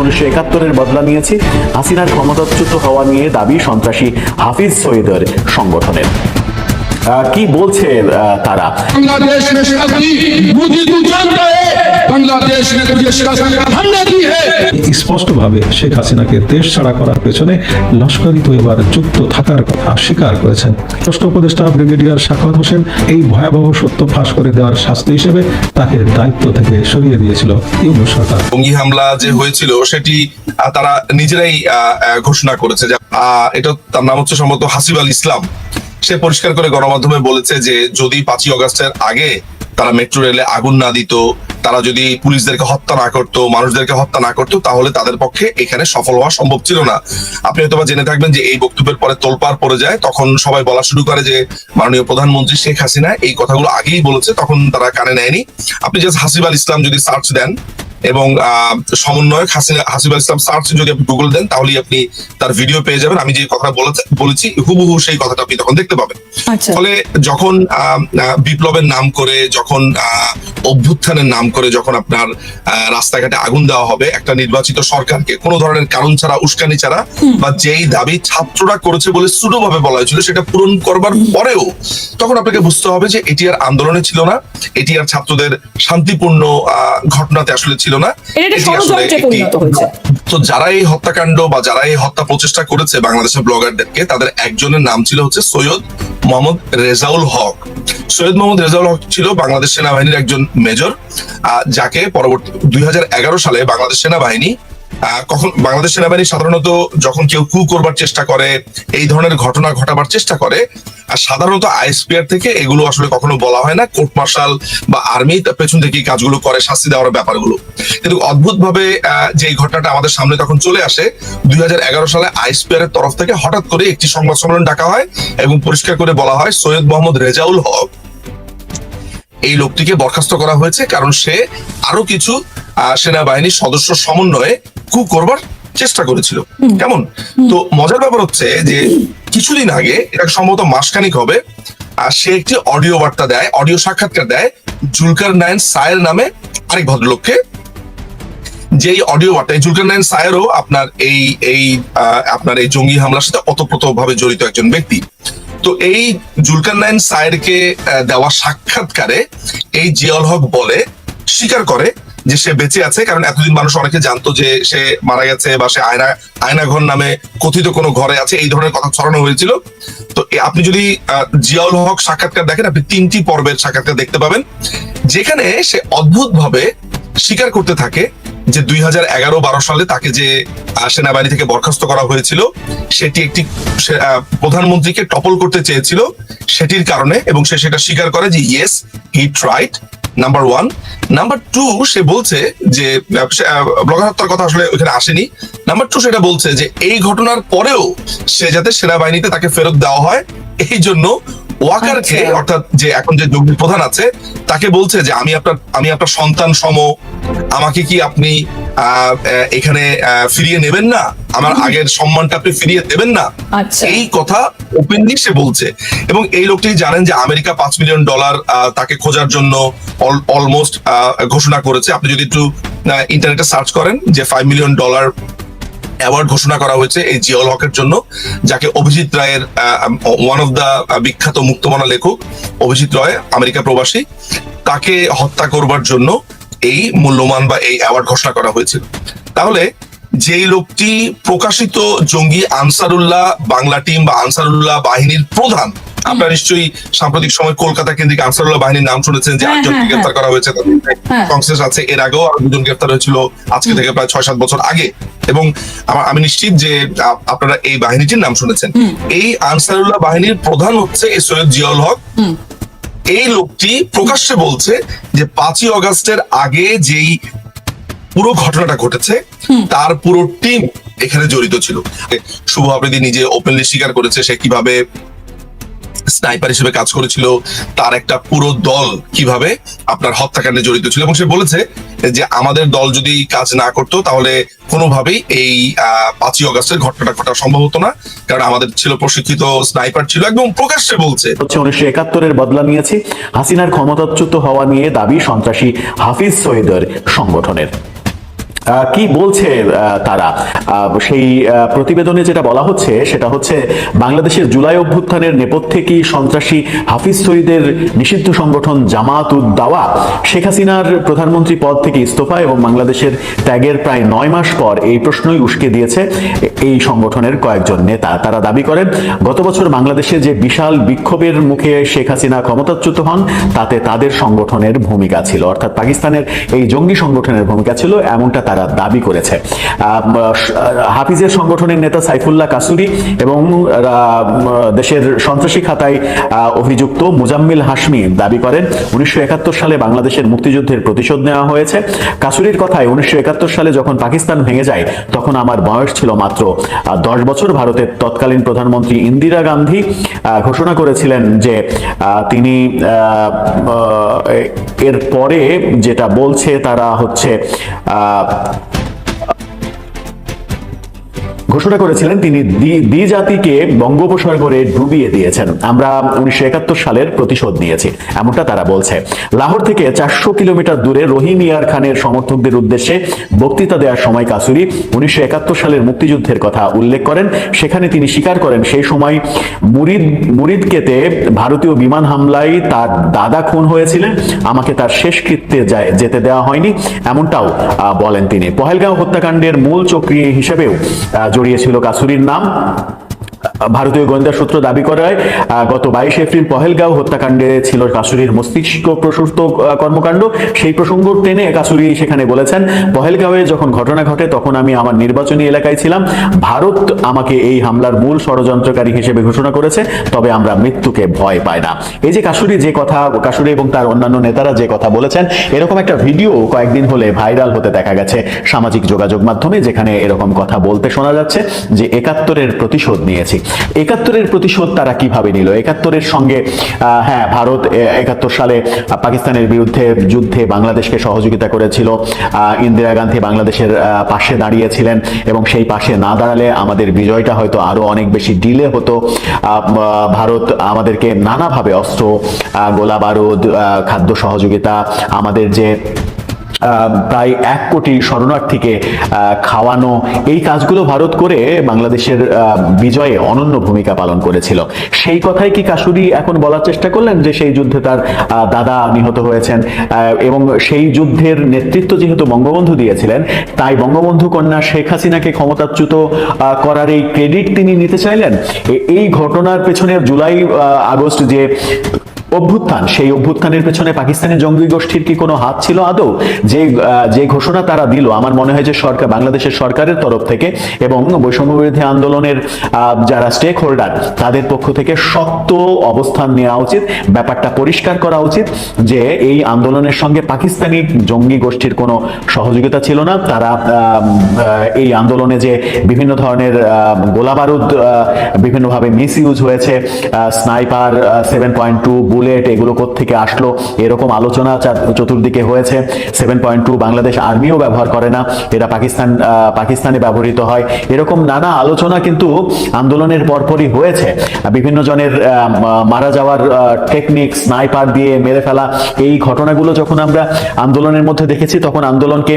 উনিশশো একাত্তরের বদলা নিয়েছে হাসিনার ক্ষমতাচ্যুত হওয়া নিয়ে দাবি সন্ত্রাসী হাফিজ সৈয়দের সংগঠনের। কি বলছে আহ, তারা बांग्लादेश में शादी मोदी तू जानता है बांग्लादेश ने तुझे शासन हमने दी है স্পষ্টভাবে শেখ হাসিনাকে দেশ ছাড়া করার পেছনে লস্করি তৈবার যুক্ত থাকার কথা স্বীকার করেছেন স্পষ্ট উপদেষ্টা ব্রিগেডিয়ার শাখাত হোসেন এই ভয়াবহ সত্য ফাঁস করে দেওয়ার শাস্তি হিসেবে তাকে দায়িত্ব থেকে সরিয়ে দিয়েছিল ইউনুস সরকার জঙ্গি হামলা যে হয়েছিল সেটি আহ, তারা নিজেরাই আহ, আহ, ঘোষণা করেছে যে আহ, এটা তার নাম হচ্ছে সম্ভবত হাসিব আল ইসলাম সে পরিষ্কার করে গণমাধ্যমে বলেছে যে যদি পাঁচই অগাস্টের আগে তারা মেট্রো রেলে আগুন না দিত তারা যদি পুলিশদেরকে হত্যা না করতো মানুষদেরকে হত্যা না করতো তাহলে তাদের পক্ষে এখানে সফল হওয়া সম্ভব ছিল না। আপনি হয়তো জেনে থাকবেন যে এই বক্তব্যের পরে তোলপাড় পড়ে যায়। তখন সবাই বলা শুরু করে যে মাননীয় প্রধানমন্ত্রী শেখ হাসিনা এই কথাগুলো আগেই বলেছে তখন তারা কানে নেয়নি। আপনি জাস্ট হাসিব আল ইসলাম যদি সার্চ দেন এবং আহ, সমন্বয়ক হাসিনা হাসিব ইসলাম সার্চ যদি আপনি গুগল দেন তাহলেই আপনি তার ভিডিও পেয়ে যাবেন। আমি যে কথা বলেছি হুবহু সেই কথাটা আপনি তখন দেখতে পাবেন। আচ্ছা। ফলে যখন বিপ্লবের নাম করে যখন আহ, অভ্যুত্থানের নাম করে যখন আপনার রাস্তাঘাটে আগুন দেওয়া হবে একটা নির্বাচিত সরকারকে কোনো ধরনের কারণ ছাড়া উস্কানি ছাড়া বা যেই দাবি ছাত্ররা করেছে বলে সুডোভাবে বলা হয়েছিল সেটা পূরণ করবার পরেও তখন আপনাকে বুঝতে হবে যে এটি আর আন্দোলনে ছিল না এটি আর ছাত্রদের শান্তিপূর্ণ ঘটনাতে আসলে ছিল না। তো যারা এই হত্যাকাণ্ড বা যারা এই হত্যা প্রচেষ্টা করেছে বাংলাদেশের ব্লগারদেরকে তাদের একজনের নাম ছিল হচ্ছে সৈয়দ মোহাম্মদ রেজাউল হক। সৈয়দ মোহাম্মদ রেজাউল হক ছিল বাংলাদেশ সেনাবাহিনীর একজন মেজর। যাকে পরবর্তী দুই হাজার এগারো সালে বাংলাদেশ সেনাবাহিনী কখন বাংলাদেশ সেনাবাহিনী সাধারণত যখন কেউ কু করবার চেষ্টা করে, এই ধরনের ঘটনা ঘটাবার চেষ্টা করে, আর সাধারণত আইএসপিআর থেকে এগুলো আসলে কখনো বলা হয় না, কোর্ট মার্শাল বা আর্মি পেছন থেকে কাজগুলো করে, শাস্তি দেওয়ার ব্যাপারগুলো। কিন্তু অদ্ভুত ভাবে যে ঘটনাটা আমাদের সামনে তখন চলে আসে, দুই হাজার এগারো সালে আইএসপিআর এর তরফ থেকে হঠাৎ করে একটি সংবাদ সম্মেলন ডাকা হয় এবং পরিষ্কার করে বলা হয় সৈয়দ মোহাম্মদ রেজাউল হক এই লোকটিকে বরখাস্ত করা হয়েছে কারণ সে আরও কিছু সেনাবাহিনীর সদস্য সমন্বয়ে কু করবার চেষ্টা করেছিল। কেমন? তো মজার ব্যাপার হচ্ছে যে কিছুদিন আগে এটা সম্ভবত মাসখানিক হবে আর সে একটি অডিও বার্তা দেয় অডিও সাক্ষাৎকার দেয় জুলকার নায়ন সায়ের নামে আরেক ভদ্রলোককে। যেই অডিও বার্তা এই জুলকার নায়ন সায়েরও আপনার এই এই আহ, আপনার এই জঙ্গি হামলার সাথে অতপ্রত ভাবে জড়িত একজন ব্যক্তি। তো এই জুলকার নাইন সায়েরকে দেওয়া সাক্ষাৎকারে এই জিয়াউল হক বলে স্বীকার করে যে সে বেঁচে আছে, কারণ এতদিন মানুষ অনেকে জানতো যে সে মারা গেছে বা সে আয়না আয়না ঘর নামে কথিত কোনো ঘরে আছে, এই ধরনের কথা ছড়ানো হয়েছিল। তো আপনি যদি জিয়াউল হক সাক্ষাৎকার দেখেন, আপনি তিনটি পর্বের সাক্ষাৎকার দেখতে পাবেন, যেখানে সে অদ্ভুত ভাবে স্বীকার করতে থাকে যে দুই হাজার এগারো বারো সালে তাকে যে সেনাবাহিনী থেকে বরখাস্ত করা হয়েছিল, সেটি একটি প্রধানমন্ত্রীকে টপল করতে চেয়েছিল সেটির কারণে এবং সে সেটা স্বীকার করে যে yes he tried number one number two সে বলছে যে ব্লগার কথা আসলে ওখানে আসেনি। নাম্বার টু সেটা বলছে যে, এই ঘটনার পরেও সে যাতে সেনাবাহিনীতে তাকে ফেরত দেওয়া হয়, এই জন্য ওয়াকারকে আচ্ছা। অর্থাৎ যে এখন যে জঙ্গি প্রধান আছে তাকে বলছে যে আমি আপনার আমি আপনার সন্তান সম আমাকে কি আপনি এখানে ফিরিয়ে নেবেন না? আমার আগের সম্মানটা আপনি ফিরিয়ে দেবেন না? আচ্ছা। এই কথা ওপেনলি সে বলছে। এবং এই লোকটি জানেন যে আমেরিকা পাঁচ মিলিয়ন ডলার তাকে খোঁজার জন্য অলমোস্ট ঘোষণা করেছে। আপনি যদি একটু ইন্টারনেটে সার্চ করেন যে ফাইভ মিলিয়ন ডলার অ্যাওয়ার্ড ঘোষণা করা হয়েছে এই জিয়াউল হকের জন্য, যাকে অভিজিৎ রায়ের ওয়ান অফ দা বিখ্যাত মুক্তমানা লেখক অভিজিৎ রায়, আমেরিকা প্রবাসী, তাকে হত্যা করবার জন্য এই মূল্যমান বা এই অ্যাওয়ার্ড ঘোষণা করা হয়েছিল। তাহলে যেই লোকটি প্রকাশিত জঙ্গি আনসারুল্লাহ, বাংলা টিম বা আনসারুল্লাহ বাহিনীর প্রধান আপনারা নিশ্চয়ই সাম্প্রতিক সময় কলকাতা কেন্দ্রিক আনসারুল্লাহ বাহিনীর নাম শুনেছেন যে হ্যাঁ, আটজনকে হ্যাঁ, গ্রেফতার করা হয়েছে তাদের হ্যাঁ। সংশ্লেষ আছে। এর আগেও আরও দুজন গ্রেফতার হয়েছিল আজকে থেকে প্রায় ছয় সাত বছর আগে। এবং আমি নিশ্চিত যে আপনারা এই বাহিনীটির নাম শুনেছেন। এই আনসারুল্লাহ বাহিনীর প্রধান হচ্ছে সৈয়দ জিয়াউল হক। এই লোকটি প্রকাশ্যে বলছে যে পাঁচই অগস্টের আগে যেই পুরো ঘটনাটা ঘটেছে তার পুরো টিম এখানে জড়িত ছিল। শুভ আফ্রিদি নিজে ওপেনলি স্বীকার করেছে সে কীভাবে স্নাইপার হিসেবে কাজ করেছিল, তার একটা পুরো দল কীভাবে আপনার হত্যাকাণ্ডে জড়িত ছিল এবং সে বলেছে যে আমাদের দল যদি কাজ না করতো তাহলে কোনোভাবেই এই পাঁচই অগস্টের ঘটনাটা ঘটা সম্ভব হতো না। কারণ আমাদের ছিল প্রশিক্ষিত স্নাইপার ছিল একদম প্রকাশ্যে বলছে। হচ্ছে উনিশশো একাত্তরের বদলা নিয়েছি। হাসিনার ক্ষমতাচ্যুত হওয়া নিয়ে দাবি সন্ত্রাসী হাফিজ সৈয়দের সংগঠনের। কি বলছে তারা? সেই প্রতিবেদনে যেটা বলা হচ্ছে, সেটা হচ্ছে বাংলাদেশের জুলাই অভ্যুত্থানের নেপথ্যে কি সন্ত্রাসী হাফিজ সঈদের নিষিদ্ধ সংগঠন জামাত উদ দাওয়া? শেখ হাসিনার প্রধানমন্ত্রী পদ থেকে ইস্তফা এবং বাংলাদেশের ত্যাগের প্রায় নয় মাস পর এই প্রশ্নই উস্কে দিয়েছে এই সংগঠনের কয়েকজন নেতা। তারা দাবি করেন, গত বছর বাংলাদেশে যে বিশাল বিক্ষোভের মুখে শেখ হাসিনা ক্ষমতাচ্যুত হন, তাতে তাদের সংগঠনের ভূমিকা ছিল। অর্থাৎ পাকিস্তানের এই জঙ্গি সংগঠনের ভূমিকা ছিল, এমনটা তারা দাবি করেছে। হাফিজের সংগঠনের নেতা সাইফুল্লাহ কাসুরি এবং দেশের সন্ত্রাসী খাতায় অভিযুক্ত মুজাম্মিল হাসমি দাবি করেন, উনিশশো একাত্তর সালে বাংলাদেশের মুক্তিযুদ্ধের প্রতিশোধ নেওয়া হয়েছে। কাসুরির কথায় উনিশশো সালে যখন পাকিস্তান ভেঙে যায়, তখন আমার বয়স ছিল মাত্র দশ বছর। ভারতের তৎকালীন প্রধানমন্ত্রী ইন্দিরা গান্ধী ঘোষণা করেছিলেন যে তিনি এর পরে যেটা বলছে তারা হচ্ছে 감사합니다. ঘোষণা করেছিলেন, তিনি দ্বি- দ্বিজাতিকে বঙ্গোপসাগরে ডুবিয়ে দিয়েছেন। আমরা উনিশশো একাত্তর সালের প্রতিশোধ নিয়েছি, এমনটা তারা বলছে। লাহোর থেকে চারশো কিলোমিটার দূরে রহিম খানের সমর্থকদের উদ্দেশ্যে বক্তৃতা দেওয়ার সময় কাসুরি উনিশশো একাত্তর সালের মুক্তিযুদ্ধের কথা উল্লেখ করেন। সেখানে তিনি স্বীকার করেন, সেই সময় মুরিদ, মুরিদকেতে ভারতীয় বিমান হামলায় তার দাদা খুন হয়েছিলেন, আমাকে তার শেষকৃত্যে যায়- যেতে দেওয়া হয়নি, এমনটাও বলেন তিনি। পহেলগাঁও হত্যাকাণ্ডের মূল চক্রী হিসেবেও আহ, জড়িয়েছিল কাসুরির নাম। ভারতীয় গোয়েন্দা সূত্র দাবি আহ, গত বাইশে এপ্রিল পহেলগাঁও হত্যাকাণ্ডে ছিল কাসুরির মস্তিষ্ক প্রসূত কর্মকাণ্ড। সেই প্রসঙ্গ টেনে কাসুরি সেখানে বলেছেন পহেলগাঁওয়ে যখন ঘটনা ঘটে তখন আমি আমার নির্বাচনী এলাকায় ছিলাম। ভারত আমাকে এই হামলার মূল ষড়যন্ত্রকারী হিসেবে ঘোষণা করেছে তবে আমরা মৃত্যুকে ভয় পাই না। এই যে কাসুরি যে কথা কাসুরি এবং তার অন্যান্য নেতারা যে কথা বলেছেন এরকম একটা ভিডিও কয়েকদিন হলে ভাইরাল হতে দেখা গেছে সামাজিক যোগাযোগ মাধ্যমে যেখানে এরকম কথা বলতে শোনা যাচ্ছে যে একাত্তরের প্রতিশোধ নিয়েছি। একাত্তরের প্রতিশোধ তারা কীভাবে নিল? একাত্তরের সঙ্গে হ্যাঁ ভারত একাত্তর সালে পাকিস্তানের বিরুদ্ধে যুদ্ধে বাংলাদেশকে সহযোগিতা করেছিল। ইন্দিরা গান্ধী বাংলাদেশের পাশে দাঁড়িয়েছিলেন এবং সেই পাশে না দাঁড়ালে আমাদের বিজয়টা হয়তো আরও অনেক বেশি ডিলে হতো। ভারত আমাদেরকে নানাভাবে অস্ত্র গোলা বারুদ খাদ্য সহযোগিতা, আমাদের যে প্রায় এক কোটি শরণার্থীকে খাওয়ানো। এই কাজগুলো ভারত করে বাংলাদেশের বিজয়ে অনন্য ভূমিকা পালন করেছিল। সেই কথাই কি কাসুরি এখন বলার চেষ্টা করলেন যে সেই যুদ্ধে তার দাদা নিহত হয়েছেন? এবং সেই যুদ্ধের নেতৃত্ব যেহেতু বঙ্গবন্ধু দিয়েছিলেন, তাই বঙ্গবন্ধু কন্যা শেখ হাসিনাকে ক্ষমতাচ্যুত করার এই ক্রেডিট তিনি নিতে চাইলেন? এই ঘটনার পেছনে জুলাই আগস্ট যে অভ্যুত্থান, সেই অভ্যুত্থানের পেছনে পাকিস্তানি জঙ্গি গোষ্ঠীর কি কোনো হাত ছিল আদৌ? যে যে ঘোষণা তারা দিল, আমার মনে হয় যে সরকার, বাংলাদেশের সরকারের তরফ থেকে এবং বৈষম্য বিরোধী আন্দোলনের যারা স্টেক হোল্ডার তাদের পক্ষ থেকে শক্ত অবস্থান নেওয়া উচিত, ব্যাপারটা পরিষ্কার করা উচিত যে এই আন্দোলনের সঙ্গে পাকিস্তানি জঙ্গি গোষ্ঠীর কোনো সহযোগিতা ছিল না। তারা এই আন্দোলনে যে বিভিন্ন ধরনের গোলাবারুদ বিভিন্নভাবে মিস ইউজ হয়েছে sniper seven point two bullet, এগুলো থেকে আসলো? এরকম আলোচনা চতুর্দিকে হয়েছে। সেভেন পয়েন্ট টু বাংলাদেশ আর্মিও ব্যবহার করে না। এটা পাকিস্তান পাকিস্তানে ব্যবহৃত হয়। এরকম নানা আলোচনা কিন্তু আন্দোলনের পরপরই হয়েছে। বিভিন্ন জনের মারা যাওয়ার টেকনিক স্নাইপার দিয়ে মেরে ফেলা, এই ঘটনাগুলো যখন আমরা আন্দোলনের মধ্যে দেখেছি, তখন আন্দোলনকে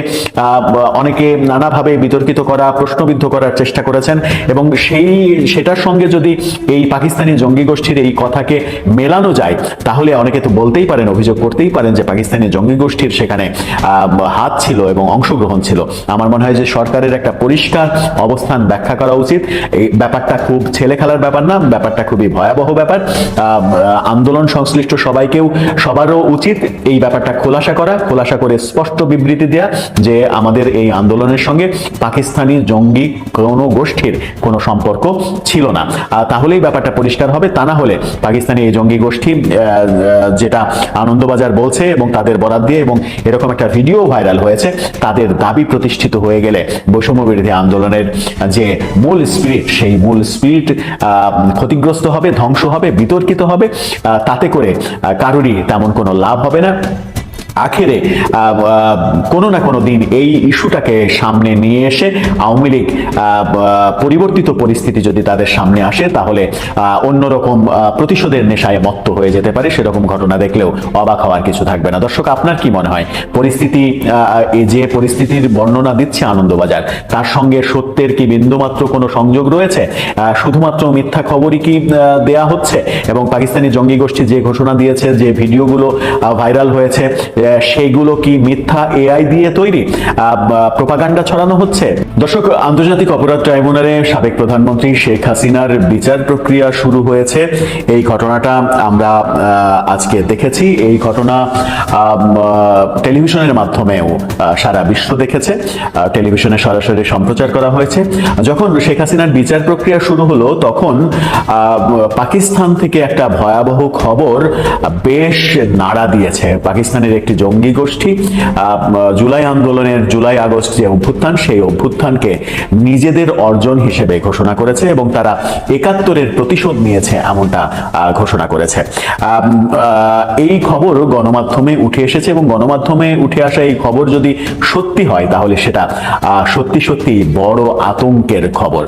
অনেকে নানাভাবে বিতর্কিত করা, প্রশ্নবিদ্ধ করার চেষ্টা করেছেন। এবং সেই, সেটার সঙ্গে যদি এই পাকিস্তানি জঙ্গি গোষ্ঠীর এই কথাকে মেলানো যায় তাহলে অনেকে তো বলতেই পারেন, অভিযোগ করতেই পারেন যে পাকিস্তানি জঙ্গি গোষ্ঠীর সেখানে হাত ছিল এবং অংশগ্রহণ ছিল। আমার মনে হয় যে সরকারের একটা পরিষ্কার অবস্থান ব্যাখ্যা করা উচিত। এই ব্যাপারটা খুব ছেলে খেলার ব্যাপার না, ব্যাপারটা খুবই ভয়াবহ ব্যাপার। আন্দোলন সংশ্লিষ্ট সবাইকেও সবারও উচিত এই ব্যাপারটা খোলাসা করা, খোলাসা করে স্পষ্ট বিবৃতি দেয়া যে আমাদের এই আন্দোলনের সঙ্গে পাকিস্তানি জঙ্গি কোনো গোষ্ঠীর কোনো সম্পর্ক ছিল না। তাহলেই ব্যাপারটা পরিষ্কার হবে। তা না হলে পাকিস্তানি এই জঙ্গি গোষ্ঠী যেটা আনন্দবাজার বলছে এবং তাদের বরাদ দিয়ে এবং এরকম একটা ভিডিও ভাইরাল হয়েছে, তাদের দাবি প্রতিষ্ঠিত হয়ে গেলে বৈষম্য বিরোধী আন্দোলনের যে মূল স্পিরিট সেই মূল স্পিরিট ক্ষতিগ্রস্ত হবে, ধ্বংস হবে, বিতর্কিত হবে তাতে করে কারোরই তেমন কোনো লাভ হবে না। আখেরে কোনো না কোনো দিন এই ইস্যুটাকে সামনে নিয়ে এসে আওয়ামী লীগ পরিবর্তিত পরিস্থিতি যদি তাদের সামনে আসে, তাহলে অন্যরকম প্রতিশোধের নেশায় মত্ত হয়ে যেতে পারে, সেরকম ঘটনা দেখলেও অবাক হওয়ার কিছু থাকবে না। দর্শক, আপনার কি মনে হয়? পরিস্থিতি যে পরিস্থিতির বর্ণনা দিচ্ছে আনন্দবাজার, তার সঙ্গে সত্যের কি বিন্দুমাত্র কোনো সংযোগ রয়েছে? শুধুমাত্র মিথ্যা খবরই কি দেয়া হচ্ছে? এবং পাকিস্তানি জঙ্গি গোষ্ঠী যে ঘোষণা দিয়েছে, যে ভিডিওগুলো ভাইরাল হয়েছে আহ, সেইগুলো কি মিথ্যা এআই দিয়ে তৈরি? প্রপাগান্ডা ছড়ানো হচ্ছে? দর্শক, আন্তর্জাতিক অপরাধ ট্রাইব্যুনালে সাবেক প্রধানমন্ত্রী শেখ হাসিনার বিচার প্রক্রিয়া শুরু হয়েছে। এই ঘটনাটা আমরা আজকে দেখেছি। এই ঘটনা টেলিভিশনের মাধ্যমেও সারা বিশ্ব দেখেছে। টেলিভিশনে সরাসরি সম্প্রচার করা হয়েছে। যখন শেখ হাসিনার বিচার প্রক্রিয়া শুরু হলো, তখন পাকিস্তান থেকে একটা ভয়াবহ খবর বেশ নাড়া দিয়েছে। পাকিস্তানের একটি জঙ্গি গোষ্ঠী জুলাই আন্দোলনের জুলাই আগস্ট যে অভ্যুত্থান, সেই অভ্যুত্থানকে নিজেদের অর্জন হিসেবে ঘোষণা করেছে এবং তারা একাত্তরের প্রতিশোধ নিয়েছে এমনটা ঘোষণা করেছে। এই খবর গণমাধ্যমে উঠে এসেছে এবং গণমাধ্যমে উঠে আসা এই খবর যদি সত্যি হয় তাহলে সেটা সত্যি সত্যি বড় আতঙ্কের খবর।